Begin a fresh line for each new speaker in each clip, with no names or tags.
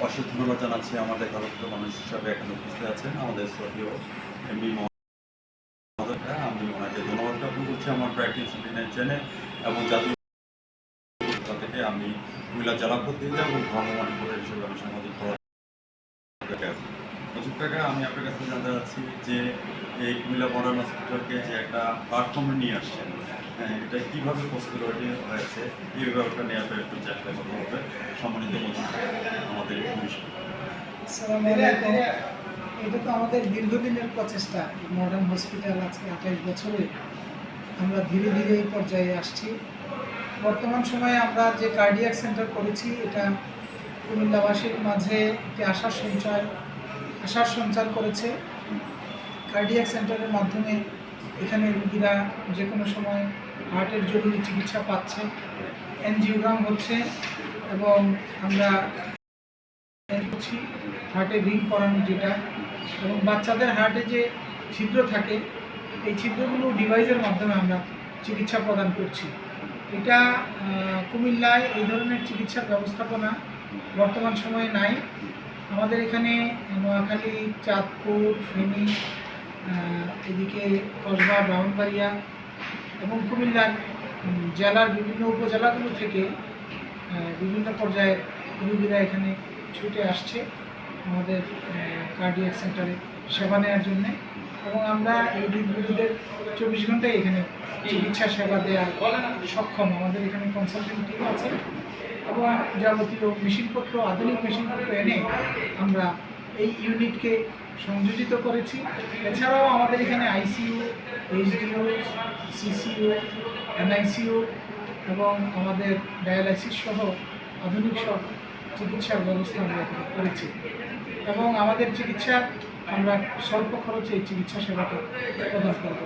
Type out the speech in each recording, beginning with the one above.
অশেষ ধন্যবাদ জানাচ্ছি আমাদের ভারতীয় মানুষ হিসাবে এখানে উপস্থিত আছেন, আমাদের শ্রদ্ধেয় মহোদয়কে আমি ওনাকে ধন্যবাদ জ্ঞাপন করছি আমার প্র্যাকটিস চ্যানেল এবং জাতীয় থেকে আমি কুমিল্লা জেলা প্রতিনিধি এবং ভ্রাম্যমাণ রিপোর্টার হিসেবে আমি সামাজিক প্রচুর টাকা আমি আপনার কাছে জানতে চাচ্ছি যে এই কুমিল্লা মডার্ন হসপিটালকে যে একটা প্ল্যাটফর্মে নিয়ে আসছেন এটা কীভাবে পসিবিলিটি হয়েছে এই ব্যাপারটা নিয়ে আপনার একটু চেষ্টা করতে হবে সম্মানিত আমাদের
এটা তো আমাদের দীর্ঘদিনের প্রচেষ্টা মডার্ন হসপিটাল আজকে আঠাশ বছরে। আমরা ধীরে ধীরে এই পর্যায়ে আসছি। বর্তমান সময়ে আমরা যে কার্ডিয়াক সেন্টার করেছি, এটা কুমিল্লাবাসীর মাঝে একটি আশার সঞ্চার আশার সঞ্চার করেছে। কার্ডিয়াক সেন্টারের মাধ্যমে এখানে রুগীরা যে কোনো সময় হার্টের জরুরি চিকিৎসা পাচ্ছে এনজিওগ্রাম হচ্ছে এবং আমরা করছি হার্টে রিং করানো যেটা এবং বাচ্চাদের হার্টে যে ছিদ্র থাকে, এই ছিদ্রগুলো ডিভাইসের মাধ্যমে আমরা চিকিৎসা প্রদান করছি। এটা কুমিল্লায় এই ধরনের চিকিৎসার ব্যবস্থাপনা বর্তমান সময়ে নাই। আমাদের এখানে নোয়াখালী, চাঁদপুর, ফেনী এদিকে কসবা, ব্রাহ্মণবাড়িয়া এবং কুমিল্লার জেলার বিভিন্ন উপজেলাগুলো থেকে বিভিন্ন পর্যায়ে রোগীরা এখানে ছুটে আসছে আমাদের কার্ডিয়াক সেন্টারে সেবা নেওয়ার জন্য। এবং আমরা এই রোগীদের চব্বিশ ঘন্টায় এখানে চিকিৎসা সেবা দেওয়ার সক্ষম। আমাদের এখানে কনসালটেন্ট টিম আছে। এবং যাবতীয় মেশিনপত্র, আধুনিক মেশিনপত্র এনে আমরা এই ইউনিটকে সংযোজিত করেছি। এছাড়াও আমাদের এখানে আইসিইউ এইচডিও সিসিইউ এনআইসিইউ এবং আমাদের ডায়ালাইসিস সহ আধুনিক সব চিকিৎসার ব্যবস্থা আমরা করেছি। এবং আমাদের চিকিৎসা আমরা স্বল্প খরচে এই চিকিৎসা সেবাটা প্রদান করে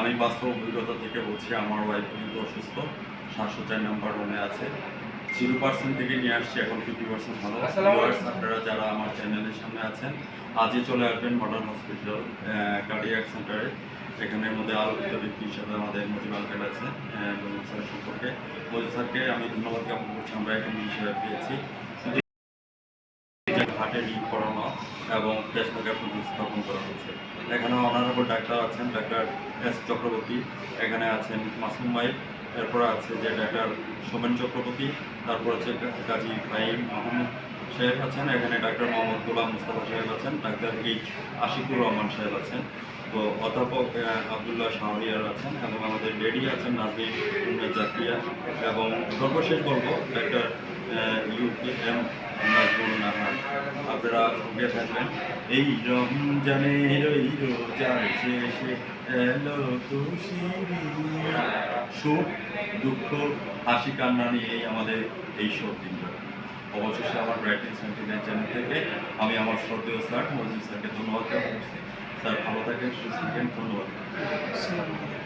আমি বাস্তব অভিজ্ঞতা থেকে বলছি, আমার ওয়াইফ কিন্তু অসুস্থ সাতশো চার নাম্বার রুমে আছে। জিরো পার্সেন্ট থেকে নিয়ে আসছি এখন ফিফটি পার্সেন্ট ভালো। আপনারা যারা আমার চ্যানেলের সামনে আছেন আজই চলে আসবেন মডার্ন হসপিটাল কার্ডিয়াক সেন্টারে এখানের মধ্যে আলোচিত ব্যক্তি হিসাবে আমাদের মজিব আঙ্কেল আছে মজিব স্যার সম্পর্কে। মজিব স্যারকে আমি ধন্যবাদ জ্ঞাপন করছি আমরা এখানে হিসেবে পেয়েছি। হাটে রিং করানো এবং পেসমেকার স্থাপন করা হয়েছে। এখানে অনারেবল ডাক্তার আছেন ডাক্তার এস চক্রবর্তী। এখানে আছেন মাসুম মাইক এরপর আছে যে ডাক্তার সোমেন চক্রবর্তী, তারপর আছে কাজী ফাইম মাহমুদ সাহেব আছেন, এখানে ডাক্তার মোহাম্মদ গোলাম মুস্তাফা সাহেব আছেন, ডাক্তার এইচ আশিকুর রহমান সাহেব আছেন। তো অধ্যাপক আবদুল্লাহ শাহরিয়ার আছেন এবং আমাদের লেডি আছেন নাজির জাকিয়া এবং সর্বশেষ বলব, ডাক্তার নাজমুল নাহার। আপনারা থাকবেন এই রমজানের রোজার শেষে এলো খুশির সুখ দুঃখ হাসি কান্না নিয়েই আমাদের এই সব দিনটা অবশেষে আমার ব্রাইটিং সেন্টিনেল চ্যানেল থেকে আমি আমার শ্রদ্ধেয় স্যার মজিদ স্যারকে ধন্যবাদ জ্ঞাপন করছি স্যার ভালো থাকেন সুস্থ থাকেন ধন্যবাদ।
আসসালামু আলাইকুম।